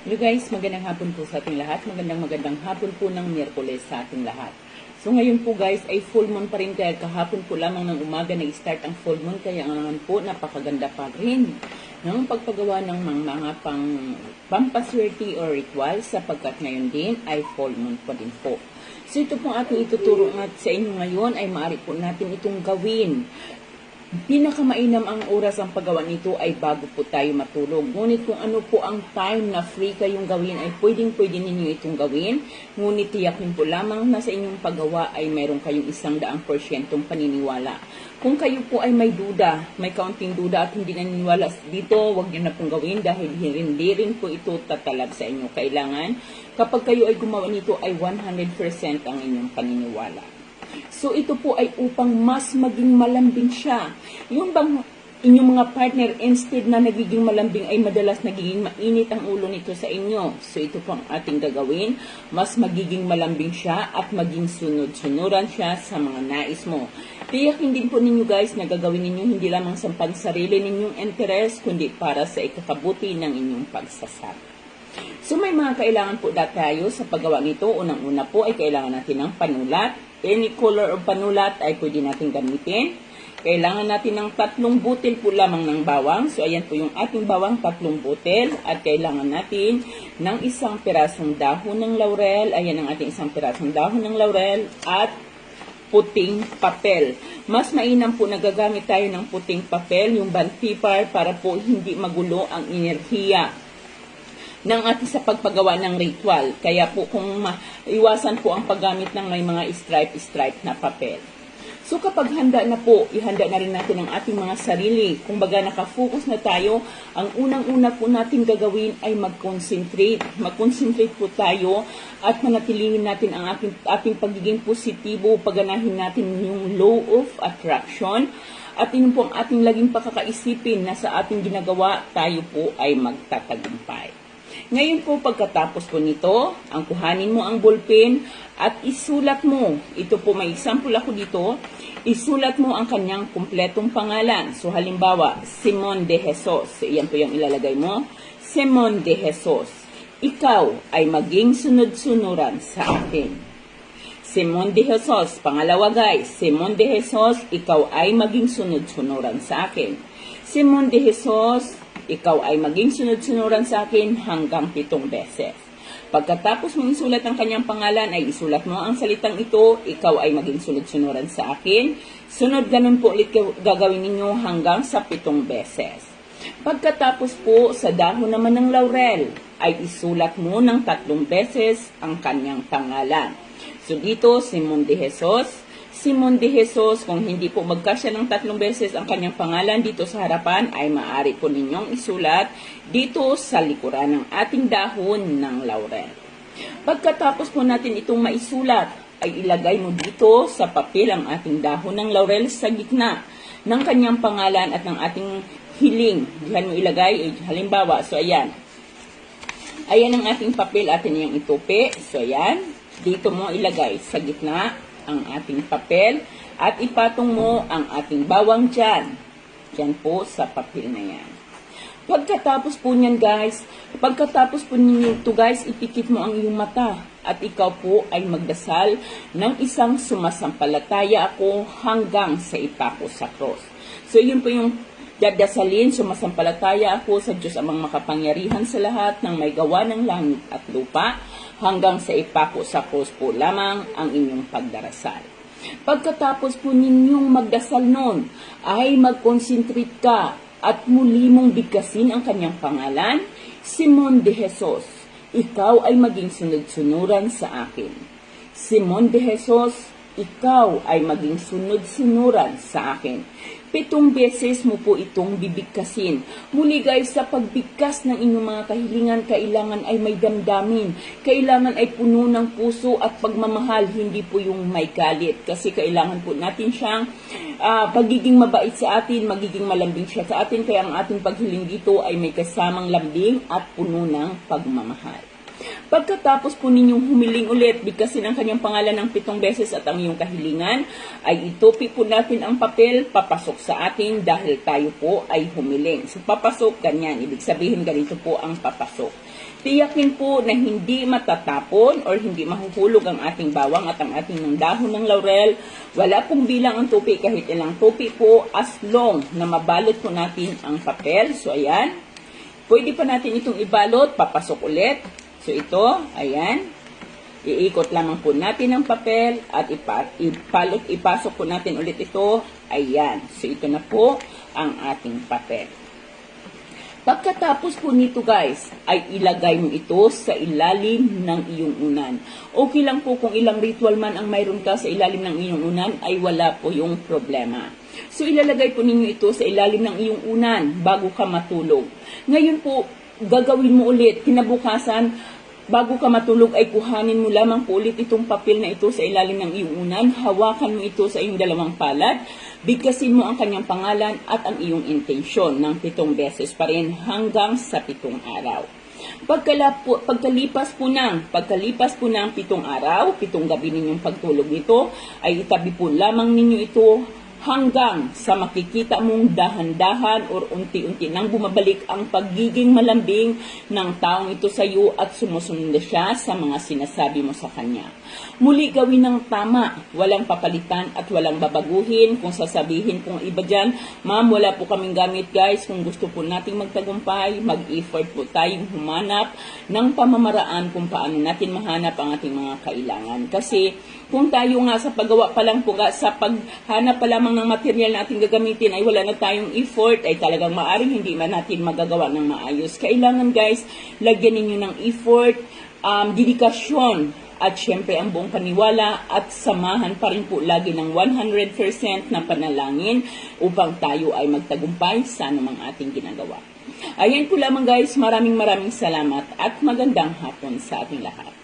Hello guys, magandang hapon po sa ating lahat. Magandang magandang hapon po ng Miyerkules sa ating lahat. So ngayon po guys ay full moon pa rin kaya kahapon po lamang ng umaga nag-start ang full moon kaya naman po napakaganda pa rin ng pagpagawa ng mga, mga pang pampaswerte or ritual sapagkat ngayon din ay full moon pa din po. So ito pong ating ituturo nga sa inyo ngayon ay maaari po natin itong gawin Pinakamainam ang oras ang paggawa nito ay bago po tayo matulog. Ngunit kung ano po ang time na free kayong gawin ay pwedeng pwede ninyo itong gawin. Ngunit tiyakin po lamang na sa inyong paggawa ay mayroon kayong isang daang porsyentong paniniwala. Kung kayo po ay may duda, may kaunting duda at hindi naniniwala dito, huwag niyo na pong gawin dahil hindi rin po ito tatalab sa inyo. Kailangan kapag kayo ay gumawa nito ay 100% ang inyong paniniwala. So ito po ay upang mas maging malambing siya. Yung bang inyong mga partner instead na nagiging malambing ay madalas nagiging mainit ang ulo nito sa inyo. So ito po ang ating gagawin. Mas magiging malambing siya at maging sunod-sunuran siya sa mga nais mo. Tiyakin din po ninyo guys na gagawin ninyo hindi lamang sa pansarili ninyong interest kundi para sa ikakabuti ng inyong pagsasama. So may mga kailangan po dati tayo sa paggawa nito. Unang-una po ay kailangan natin ng panulat. Any color of panulat ay pwede natin gamitin. Kailangan natin ng tatlong butil po lamang ng bawang. So ayan po yung ating bawang, tatlong butil. At kailangan natin ng isang pirasong dahon ng laurel. Ayan ang ating isang pirasong dahon ng laurel. At puting papel. Mas mainam po nagagamit tayo ng puting papel, yung band para po hindi magulo ang enerhiya ng ating sa pagpagawa ng ritual. Kaya po kung iwasan po ang paggamit ng may mga stripe-stripe na papel. So kapag handa na po, ihanda na rin natin ang ating mga sarili. Kung baga nakafocus na tayo, ang unang-una po natin gagawin ay mag-concentrate. Mag-concentrate po tayo at manatilihin natin ang ating, ating pagiging positibo, paganahin natin yung law of attraction. At yun po ang ating laging pakakaisipin na sa ating ginagawa, tayo po ay magtatagumpay. Ngayon po pagkatapos po nito, ang kuhanin mo ang ballpen at isulat mo. Ito po may example ako dito. Isulat mo ang kanyang kumpletong pangalan. So halimbawa, Simon de Jesus. Iyan po yung ilalagay mo. Simon de Jesus. Ikaw ay maging sunod-sunuran sa akin. Simon de Jesus. Pangalawa guys, Simon de Jesus, ikaw ay maging sunod-sunuran sa akin. Simon de Jesus, ikaw ay maging sunod-sunuran sa akin hanggang pitong beses. Pagkatapos mong isulat ang kanyang pangalan, ay isulat mo ang salitang ito, ikaw ay maging sunod-sunuran sa akin. Sunod ganun po ulit gagawin ninyo hanggang sa pitong beses. Pagkatapos po sa dahon naman ng laurel, ay isulat mo ng tatlong beses ang kanyang pangalan. So dito, Simon de Jesus, Simon de Jesus, kung hindi po magkasya ng tatlong beses ang kanyang pangalan dito sa harapan, ay maaari po ninyong isulat dito sa likuran ng ating dahon ng laurel. Pagkatapos po natin itong maisulat, ay ilagay mo dito sa papel ang ating dahon ng laurel sa gitna ng kanyang pangalan at ng ating hiling. Diyan mo ilagay, eh, halimbawa, so ayan. Ayan ang ating papel, atin yung itupi. So ayan, dito mo ilagay sa gitna ang ating papel at ipatong mo ang ating bawang dyan. Dyan po sa papel na yan. Pagkatapos po niyan guys, pagkatapos po ninyo ito guys, ipikit mo ang iyong mata at ikaw po ay magdasal ng isang sumasampalataya ako hanggang sa ipako sa cross. So yun po yung dadasalin, sumasampalataya ako sa Diyos amang makapangyarihan sa lahat ng may gawa ng langit at lupa hanggang sa ipako sa cross po lamang ang inyong pagdarasal. Pagkatapos po ninyong magdasal noon, ay mag-concentrate ka at muli mong bigkasin ang kanyang pangalan, Simon de Jesus. Ikaw ay maging sunod-sunuran sa akin. Simon de Jesus, ikaw ay maging sunod-sunuran sa akin. Pitong beses mo po itong bibigkasin. Muli guys, sa pagbigkas ng inyong mga kahilingan, kailangan ay may damdamin. Kailangan ay puno ng puso at pagmamahal, hindi po yung may galit. Kasi kailangan po natin siyang uh, pagiging mabait sa atin, magiging malambing siya sa atin. Kaya ang ating paghiling dito ay may kasamang lambing at puno ng pagmamahal. Pagkatapos po ninyong humiling ulit, bigkasin ang kanyang pangalan ng pitong beses at ang iyong kahilingan, ay itupi po natin ang papel papasok sa atin dahil tayo po ay humiling. So papasok, ganyan. Ibig sabihin ganito po ang papasok. Tiyakin po na hindi matatapon or hindi mahuhulog ang ating bawang at ang ating ng dahon ng laurel. Wala pong bilang ang tupi kahit ilang tupi po as long na mabalot po natin ang papel. So ayan. Pwede pa natin itong ibalot, papasok ulit. So ito, ayan. Iikot lamang po natin ang papel at ipa, ipalot, ipasok po natin ulit ito. Ayan. So ito na po ang ating papel. Pagkatapos po nito guys, ay ilagay mo ito sa ilalim ng iyong unan. Okay lang po kung ilang ritual man ang mayroon ka sa ilalim ng iyong unan, ay wala po yung problema. So ilalagay po ninyo ito sa ilalim ng iyong unan bago ka matulog. Ngayon po, gagawin mo ulit, kinabukasan, bago ka matulog ay kuhanin mo lamang po ulit itong papel na ito sa ilalim ng iyong unan, hawakan mo ito sa iyong dalawang palad, bigkasin mo ang kanyang pangalan at ang iyong intensyon ng pitong beses pa rin hanggang sa pitong araw. Pagkala pagkalipas po ng, pagkalipas po ng pitong araw, pitong gabi ninyong pagtulog nito, ay itabi po lamang ninyo ito hanggang sa makikita mong dahan-dahan or unti-unti nang bumabalik ang pagiging malambing ng taong ito sa iyo at sumusunod siya sa mga sinasabi mo sa kanya. Muli gawin ng tama, walang papalitan at walang babaguhin. Kung sasabihin kung iba dyan, ma'am, wala po kaming gamit guys. Kung gusto po nating magtagumpay, mag-effort po tayong humanap ng pamamaraan kung paano natin mahanap ang ating mga kailangan. Kasi kung tayo nga sa paggawa pa lang po, sa paghanap pa lamang ng material na ating gagamitin ay wala na tayong effort, ay talagang maaring hindi man natin magagawa ng maayos. Kailangan guys, lagyan ninyo ng effort, um, dedikasyon, at syempre ang buong paniwala at samahan pa rin po lagi ng 100% na panalangin upang tayo ay magtagumpay sa anumang ating ginagawa. Ayan po lamang guys, maraming maraming salamat at magandang hapon sa ating lahat.